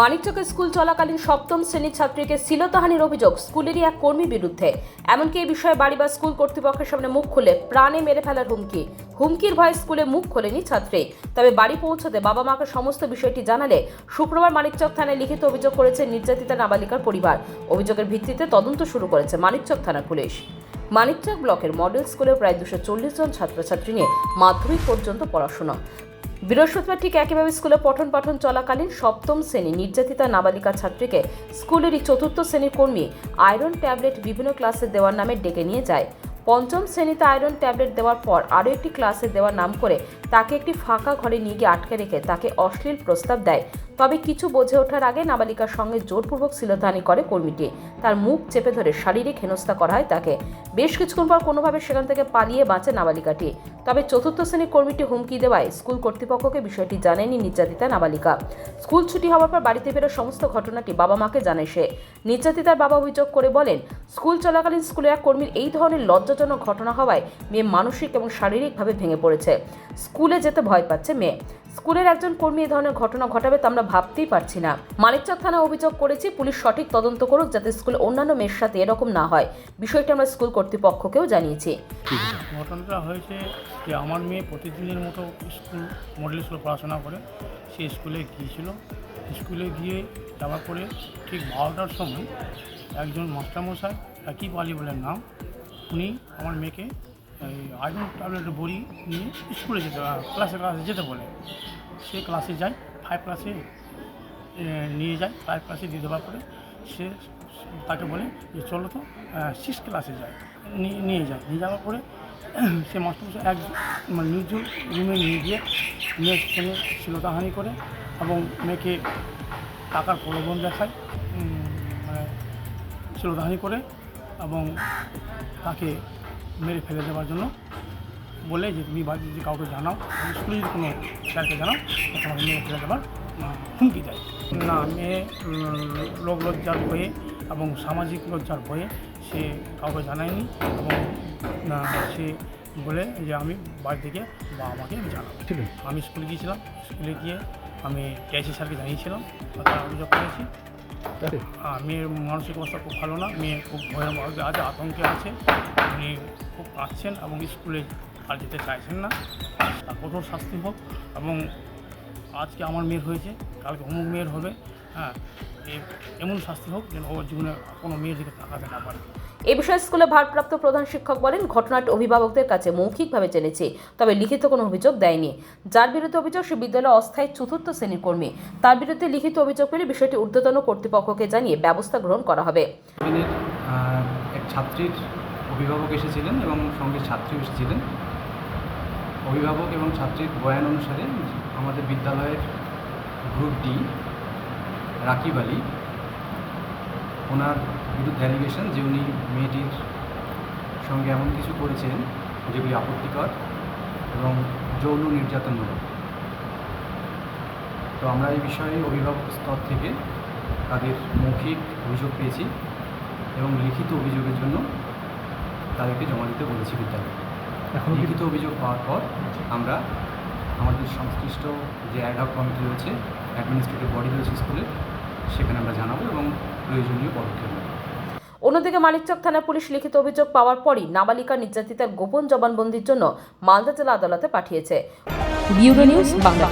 মানিকচকে school চলাকালীন সপ্তম শ্রেণির ছাত্রীকে শ্লীলতাহানির অভিযোগ স্কুলেরই এক কর্মী বিরুদ্ধে। এমনকি এই বিষয়ে বাড়ি বা স্কুল কর্তৃপক্ষের সামনে মুখ খুলে প্রাণে মেরে ফেলার হুমকি। হুমকির ভয়ে স্কুলে মুখ খোলেনি ছাত্রী। তবে বাড়ি পৌঁছতে বাবা মাকে সমস্ত বিষয়টি জানালে শুক্রবার মানিকচক থানায় লিখিত অভিযোগ করেছে নির্যাতিতা নাবালিকার পরিবার। অভিযোগের ভিত্তিতে তদন্ত শুরু করেছে মানিকচক থানা পুলিশ। মানিকচক ব্লকের মডেল স্কুলে প্রায় দুশো চল্লিশ জন ছাত্রছাত্রী নিয়ে মাধ্যমিক পর্যন্ত পড়াশোনা। বৃহস্পতিবার ঠিক একইভাবে স্কুলে পঠন পাঠন চলাকালীন সপ্তম শ্রেণি নির্যাতিতা নাবালিকা ছাত্রীকে স্কুলেরই চতুর্থ শ্রেণির কর্মী আয়রন ট্যাবলেট বিভিন্ন ক্লাসে দেওয়ার নামে ডেকে নিয়ে যায়। পঞ্চম শ্রেণীতে আয়রন ট্যাবলেট দেওয়ার পর আরও একটি ক্লাসে দেওয়ার নাম করে তাকে একটি ফাঁকা ঘরে নিয়ে গিয়ে আটকে রেখে তাকে অশ্লীল প্রস্তাব দেয়। তবে কিছু বোঝে ওঠার আগে নাবালিকার সঙ্গে জোরপূর্বক শ্লীলতাহানি করে কর্মীটি। তার মুখ চেপে ধরে শারীরিক হেনস্থা করা হয় তাকে। বেশ কিছুক্ষণ পর কোনোভাবে সেখান থেকে পালিয়ে বাঁচে নাবালিকাটি। তবে চতুর্থ শ্রেণির কর্মীটি হুমকি দেওয়ায় স্কুল কর্তৃপক্ষকে বিষয়টি জানেনি নির্যাতিতা নাবালিকা। স্কুল ছুটি হওয়ার পর বাড়িতে ফেরা সমস্ত ঘটনাটি বাবা মাকে জানায় সে। নির্যাতিতার বাবা অভিযোগ করে বলেন, স্কুল চলাকালীন স্কুলের এক কর্মীর এই ধরনের লজ্জাজনক ঘটনা হওয়ায় মেয়ে মানসিক এবং শারীরিকভাবে ভেঙে পড়েছে। স্কুলে যেতে ভয় পাচ্ছে মেয়ে। স্কুলের একজন কর্মী এই ধরনের ঘটনা ঘটাবে তা আমরা ভাবতেই পারছি না। মানিকচক থানা অভিযোগ করেছি, পুলিশ সঠিক তদন্ত করুক যাতে স্কুলে অন্যান্য মেয়ের সাথে এরকম না হয়। বিষয়টি আমরা স্কুল কর্তৃপক্ষকেও জানিয়েছি। ঘটনাটা হয়েছে যে আমার মেয়ে প্রতিদিনের মতো স্কুল, মডেল স্কুলে পড়াশোনা করে। সে স্কুলে গিয়েছিল। স্কুলে গিয়ে যাওয়ার পরে ঠিক বারোটার সময় একজন মাস্টারমশাই, একই পালি বলেন নাম, উনি আমার মেয়েকে এই আয়রন ট্যাবলেটের বড়ি নিয়ে স্কুলে যেতে ক্লাসে ক্লাসে যেতে বলে। সে ক্লাসে যায় ফাইভ ক্লাসে নিয়ে যায় ফাইভ ক্লাসে দিয়ে দেওয়ার পরে সে তাকে বলে যে, চলো তো সিক্স ক্লাসে যায় নিয়ে নিয়ে যায়। নিয়ে যাওয়ার পরে সে মাস্টারমশাই এক মানে নিজ রুমে নিয়ে গিয়ে মেয়ের সঙ্গে শ্লীলতাহানি করে এবং মেয়েকে টাকার প্রলোভন দেখায় মানে শ্লীলতাহানি করে এবং তাকে মেরে ফেলে দেওয়ার জন্য বলে যে তুমি বাড়িতে যদি কাউকে জানাও স্কুলে যদি কোনো স্যারকে জানাও তোমাকে মেরে ফেলে দেওয়ার হুমকি দেয়। না মেয়ে লোক লজ্জার ভয়ে এবং সামাজিক লজ্জার ভয়ে সে কাউকে জানায়নি এবং না, সে বলে যে আমি বাড়ি থেকে বাবা মাকে আমি জানাব। আমি স্কুলে গিয়েছিলাম স্কুলে গিয়ে আমি টিআইসি স্যারকে জানিয়েছিলাম তার অভিযোগ করেছি আর মেয়ের মানসিক অবস্থা খুব ভালো না। মেয়ে খুব ভয়ের মধ্যে আছে আতঙ্কে আছে। উনি খুব কাঁদছেন এবং স্কুলে আর যেতে চাইছেন না। কঠোর শাস্তি হোক এবং আজকে আমার মেয়ের হয়েছে, কালকে অমুক মেয়ের হবে। হ্যাঁ এ- এমন শাস্তি হোক যেন ওর জীবনে কোনো মেয়ের দিকে তাকাতে না পারে। এ বিষয়ে স্কুলে ভারপ্রাপ্ত প্রধান শিক্ষক বলেন ঘটনাটি অভিভাবকদের কাছে মৌখিকভাবে জেনেছে তবে লিখিত কোনো অভিযোগ দেয়নি। যার বিরুদ্ধে অভিযোগ সে বিদ্যালয়ে অস্থায়ী চতুর্থ শ্রেণির কর্মী। তার বিরুদ্ধে লিখিত অভিযোগ পেলে বিষয়টি ঊর্ধ্বতন কর্তৃপক্ষকে জানিয়ে ব্যবস্থা গ্রহণ করা হবে। এক ছাত্রীর অভিভাবক এসেছিলেন এবং সঙ্গে ছাত্রী এসেছিলেন। অভিভাবক এবং ছাত্রীর বয়ান অনুসারে আমাদের বিদ্যালয়ের গ্রুপ ডি রাকিব আলী। ওনার বিরুদ্ধে অ্যালিগেশন যে উনি মেয়েটির সঙ্গে এমন কিছু করেছেন যেগুলি আপত্তিকর এবং যৌন নির্যাতনমূলক। তো আমরা এই বিষয়ে অভিভাবক স্তর থেকে তাদের মৌখিক অভিযোগ পেয়েছি এবং লিখিত অভিযোগের জন্য তাদেরকে জমা দিতে বলেছি বিদ্যালয়ে। এখন লিখিত অভিযোগ পাওয়ার পর আমরা আমাদের সংশ্লিষ্ট যে অ্যাডহক কমিটি রয়েছে অ্যাডমিনিস্ট্রেটিভ বডি রয়েছে স্কুলের সেখানে আমরা জানাব এবং প্রয়োজনীয় পদক্ষেপ নেব। অন্যদিকে মানিকচক থানা পুলিশ লিখিত অভিযোগ পাওয়ার পরই নাবালিকা নির্যাতিতার গোপন জবানবন্দির জন্য মালদা জেলা আদালতে পাঠিয়েছে। Bureau news Bangla